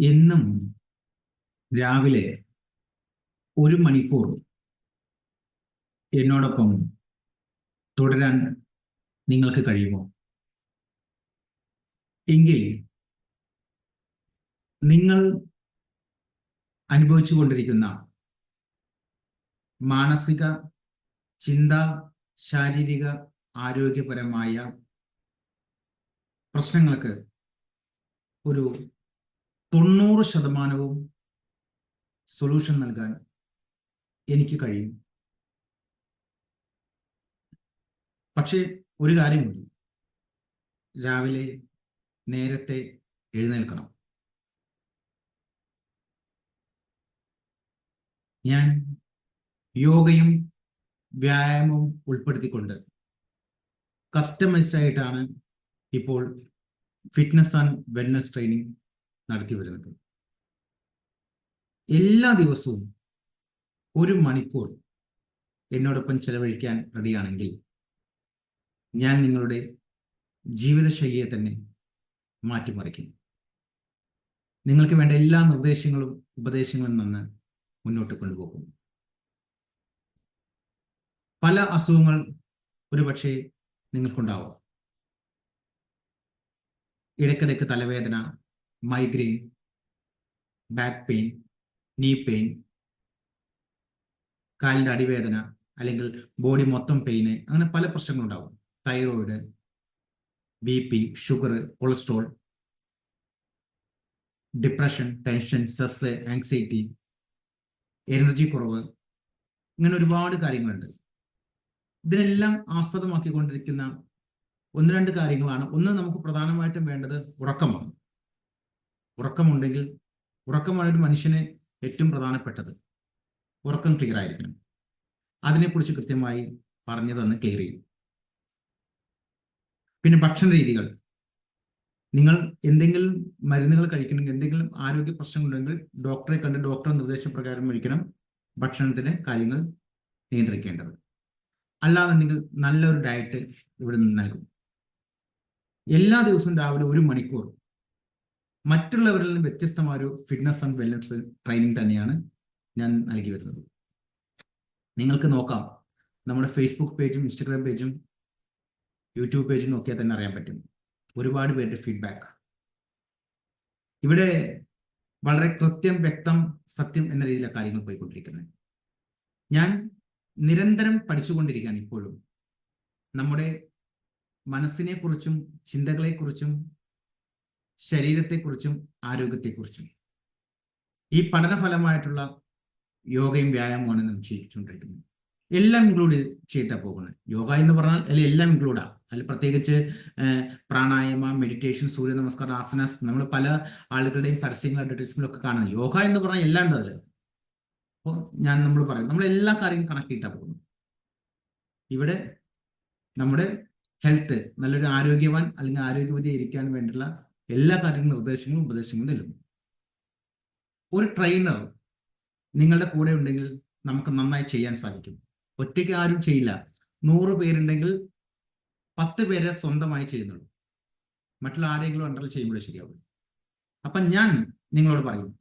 എന്നും രാവിലെ ഒരു മണിക്കൂർ എന്നോടൊപ്പം തുടരാൻ നിങ്ങൾക്ക് കഴിയുമോ? എങ്കിൽ നിങ്ങൾ അനുഭവിച്ചു കൊണ്ടിരിക്കുന്ന മാനസിക ചിന്ത ശാരീരിക ആരോഗ്യപരമായ പ്രശ്നങ്ങൾക്ക് ഒരു തൊണ്ണൂറ് ശതമാനവും സൊല്യൂഷൻ നൽകാൻ എനിക്ക് കഴിയും. പക്ഷേ ഒരു കാര്യമുണ്ട്. രാവിലെ നേരത്തെ എഴുന്നേൽക്കണം. ഞാൻ യോഗയും വ്യായാമവും ഉൾപ്പെടുത്തിക്കൊണ്ട് കസ്റ്റമൈസ്ഡായിട്ടാണ് ഇപ്പോൾ ഫിറ്റ്നസ് ആൻഡ് വെൽനസ് ട്രെയിനിങ് നടത്തി വരുന്നത്. എല്ലാ ദിവസവും ഒരു മണിക്കൂർ എന്നോടൊപ്പം ചെലവഴിക്കാൻ റെഡിയാണെങ്കിൽ ഞാൻ നിങ്ങളുടെ ജീവിതശൈലിയെ തന്നെ മാറ്റിമറിക്കും. നിങ്ങൾക്ക് വേണ്ട എല്ലാ നിർദ്ദേശങ്ങളും ഉപദേശങ്ങളും നിന്ന് മുന്നോട്ട് കൊണ്ടുപോകും. പല അസുഖങ്ങൾ ഒരുപക്ഷെ നിങ്ങൾക്കുണ്ടാവാം. ഇടയ്ക്കിടയ്ക്ക് തലവേദന migraine back pain knee pain കാലിന്റെ അടിവേദന അല്ലെങ്കിൽ ബോഡി മൊത്തം പെയിന് അങ്ങനെ പല പ്രശ്നങ്ങളുണ്ടാവും. Thyroid B P sugar cholesterol depression tension stress anxiety energy കുറവ് ഇങ്ങനെ ഒരുപാട് കാര്യങ്ങളുണ്ട്. ഇതിനെല്ലാം ആസ്പദമാക്കിക്കൊണ്ടിരിക്കുന്ന ഒന്ന് രണ്ട് കാര്യങ്ങളാണ്. ഒന്ന് നമുക്ക് പ്രധാനമായിട്ടും വേണ്ടത് ഉറക്കമാണ്. ഉറക്കമുണ്ടെങ്കിൽ ഉറക്കമാണ് ഒരു മനുഷ്യന് ഏറ്റവും പ്രധാനപ്പെട്ടത് ഉറക്കം ക്ലിയർ ആയിരിക്കണം. അതിനെക്കുറിച്ച് കൃത്യമായി പറഞ്ഞു തന്ന് ക്ലിയർ ചെയ്യും. പിന്നെ ഭക്ഷണ രീതികൾ. നിങ്ങൾ എന്തെങ്കിലും മരുന്നുകൾ കഴിക്കണമെങ്കിൽ എന്തെങ്കിലും ആരോഗ്യ പ്രശ്നങ്ങളുണ്ടെങ്കിൽ ഡോക്ടറെ കണ്ട് ഡോക്ടറുടെ നിർദ്ദേശപ്രകാരം കഴിക്കണം ഭക്ഷണത്തിന് കാര്യങ്ങൾ നിയന്ത്രിക്കേണ്ടത്. അല്ലാന്നുണ്ടെങ്കിൽ നല്ലൊരു ഡയറ്റ് ഇവിടെ നിന്ന് നൽകും. എല്ലാ ദിവസവും രാവിലെ ഒരു മണിക്കൂർ മറ്റുള്ളവരിൽ നിന്ന് വ്യത്യസ്തമായ ഒരു ഫിറ്റ്നസ് ആൻഡ് വെൽനസ് ട്രെയിനിങ് തന്നെയാണ് ഞാൻ നൽകി വരുന്നത്. നിങ്ങൾക്ക് നോക്കാം. നമ്മുടെ ഫേസ്ബുക്ക് പേജും ഇൻസ്റ്റഗ്രാം പേജും യൂട്യൂബ് പേജും നോക്കിയാൽ തന്നെ അറിയാൻ പറ്റും. ഒരുപാട് പേരുടെ ഫീഡ്ബാക്ക് ഇവിടെ വളരെ കൃത്യം വ്യക്തം സത്യം എന്ന രീതിയിലാണ് കാര്യങ്ങൾ പോയിക്കൊണ്ടിരിക്കുന്നത്. ഞാൻ നിരന്തരം പഠിച്ചുകൊണ്ടിരിക്കുകയാണ് ഇപ്പോഴും. നമ്മുടെ മനസ്സിനെ കുറിച്ചും ചിന്തകളെക്കുറിച്ചും ശരീരത്തെക്കുറിച്ചും ആരോഗ്യത്തെക്കുറിച്ചും. ഈ പഠനഫലമായിട്ടുള്ള യോഗയും വ്യായാമമാണ് നമ്മൾ ചെയ്യിച്ചുകൊണ്ടിരിക്കുന്നത്. എല്ലാം ഇൻക്ലൂഡ് ചെയ്തിട്ടാണ് പോകുന്നത്. യോഗ എന്ന് പറഞ്ഞാൽ അതിൽ എല്ലാം ഇൻക്ലൂഡാ അതിൽ പ്രത്യേകിച്ച് പ്രാണായാമ മെഡിറ്റേഷൻ സൂര്യ നമസ്കാരം ആസനാസ് നമ്മൾ പല ആളുകളുടെയും പരസ്യങ്ങൾ അഡ്വർടൈസ്മെന്റിലൊക്കെ കാണുന്നത്. യോഗ എന്ന് പറഞ്ഞാൽ എല്ലാം ഉണ്ട് അതിൽ അപ്പോൾ ഞാൻ നമ്മൾ പറയും നമ്മൾ എല്ലാ കാര്യവും കണക്ട് ചെയ്തിട്ടാണ് പോകുന്നത്. ഇവിടെ നമ്മുടെ ഹെൽത്ത് നല്ലൊരു ആരോഗ്യവാൻ അല്ലെങ്കിൽ ആരോഗ്യവതി ഇരിക്കാൻ വേണ്ടിയുള്ള എല്ലാ കാര്യങ്ങളും നിർദ്ദേശങ്ങളും ഉപദേശങ്ങളും നൽകും ഒരു ട്രെയിനർ നിങ്ങളുടെ കൂടെ ഉണ്ടെങ്കിൽ നമുക്ക് നന്നായി ചെയ്യാൻ സാധിക്കും. ഒറ്റയ്ക്ക് ആരും ചെയ്യില്ല. നൂറ് പേരുണ്ടെങ്കിൽ പത്ത് പേരെ സ്വന്തമായി ചെയ്യുന്നുള്ളൂ. മറ്റുള്ള ആരെങ്കിലും അണ്ടർ ചെയ്യുമ്പോഴേ ശരിയാവുള്ളൂ. അപ്പം ഞാൻ നിങ്ങളോട് പറയുന്നു.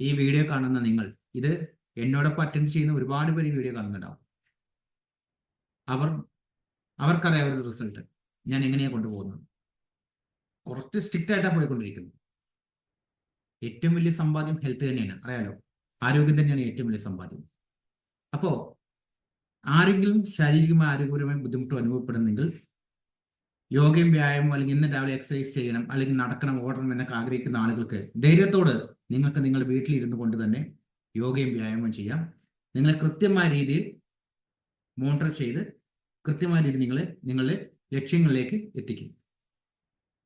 ഈ വീഡിയോ കാണുന്ന നിങ്ങൾ ഇത് എന്നോടൊപ്പം അറ്റൻഡ് ചെയ്യുന്ന ഒരുപാട് പേര് വീഡിയോ കാണുന്നുണ്ടാവും. അവർ അവർക്കറിയാം അവരുടെ റിസൾട്ട് ഞാൻ എങ്ങനെയാണ് കൊണ്ടുപോകുന്നത്? കുറച്ച് സ്ട്രിക്റ്റ് ആയിട്ടാണ് പോയിക്കൊണ്ടിരിക്കുന്നത്. ഏറ്റവും വലിയ സമ്പാദ്യം ഹെൽത്ത് തന്നെയാണ്. അറിയാലോ? ആരോഗ്യം തന്നെയാണ് ഏറ്റവും വലിയ സമ്പാദ്യം. അപ്പോ ആരെങ്കിലും ശാരീരികമായി ആരോഗ്യപരമായി ബുദ്ധിമുട്ട് അനുഭവപ്പെടുന്നെങ്കിൽ യോഗയും വ്യായാമം അല്ലെങ്കിൽ ഇന്ന് രാവിലെ എക്സസൈസ് ചെയ്യണം അല്ലെങ്കിൽ നടക്കണം ഓടണം എന്നൊക്കെ ആഗ്രഹിക്കുന്ന ആളുകൾക്ക് ധൈര്യത്തോട് നിങ്ങൾക്ക് നിങ്ങളുടെ വീട്ടിലിരുന്നു കൊണ്ട് തന്നെ യോഗയും വ്യായാമം ചെയ്യാം. നിങ്ങളെ കൃത്യമായ രീതിയിൽ മോണിറ്റർ ചെയ്ത് കൃത്യമായ രീതിയിൽ നിങ്ങളെ നിങ്ങളുടെ ലക്ഷ്യങ്ങളിലേക്ക് എത്തിക്കും.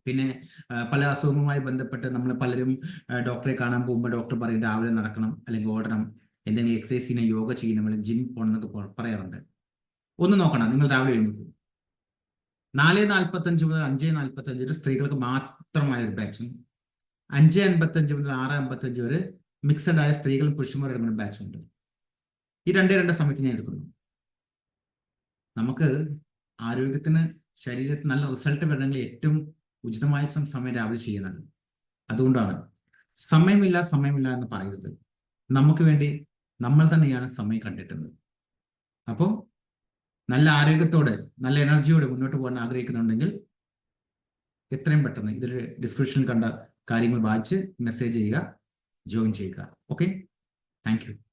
പിന്നെ പല അസുഖങ്ങളുമായി ബന്ധപ്പെട്ട് നമ്മൾ പലരും ഡോക്ടറെ കാണാൻ പോകുമ്പോൾ ഡോക്ടർ പറയും രാവിലെ നടക്കണം അല്ലെങ്കിൽ ഓടണം എന്തെങ്കിലും എക്സസൈസ് ചെയ്യണം യോഗ ചെയ്യണം അല്ലെങ്കിൽ ജിം പോകണം എന്നൊക്കെ പറയാറുണ്ട്. ഒന്ന് നോക്കണം നിങ്ങൾ രാവിലെ എഴുന്നേക്കും നാല് നാൽപ്പത്തഞ്ച് മുതൽ അഞ്ച് നാൽപ്പത്തഞ്ച് വരെ സ്ത്രീകൾക്ക് മാത്രമായ ഒരു ബാച്ചും അഞ്ച് അൻപത്തഞ്ച് മുതൽ ആറ് അമ്പത്തഞ്ച് വരെ മിക്സഡ് ആയ സ്ത്രീകളും പുരുഷന്മാരും എടുക്കുന്ന ബാച്ചും ഉണ്ട്. ഈ രണ്ടേ രണ്ട് സമയത്ത് ഞാൻ എടുക്കുന്നു. നമുക്ക് ആരോഗ്യത്തിന് ശരീരത്തിന് നല്ല റിസൾട്ട് വരണമെങ്കിൽ ഏറ്റവും ഉചിതമായ സമയം രാവിലെ ചെയ്യുന്നുണ്ട്. അതുകൊണ്ടാണ് സമയമില്ല സമയമില്ല എന്ന് പറയരുത്. നമുക്ക് വേണ്ടി നമ്മൾ തന്നെയാണ് സമയം കണ്ടെത്തുന്നത്. അപ്പോൾ നല്ല ആരോഗ്യത്തോടെ നല്ല എനർജിയോടെ മുന്നോട്ട് പോകാൻ ആഗ്രഹിക്കുന്നുണ്ടെങ്കിൽ എത്രയും പെട്ടെന്ന് ഇതിൽ ഡിസ്ക്രിപ്ഷനിൽ കണ്ട കാര്യങ്ങൾ വായിച്ച് മെസ്സേജ് ചെയ്യുക ജോയിൻ ചെയ്യുക. ഓക്കെ? താങ്ക്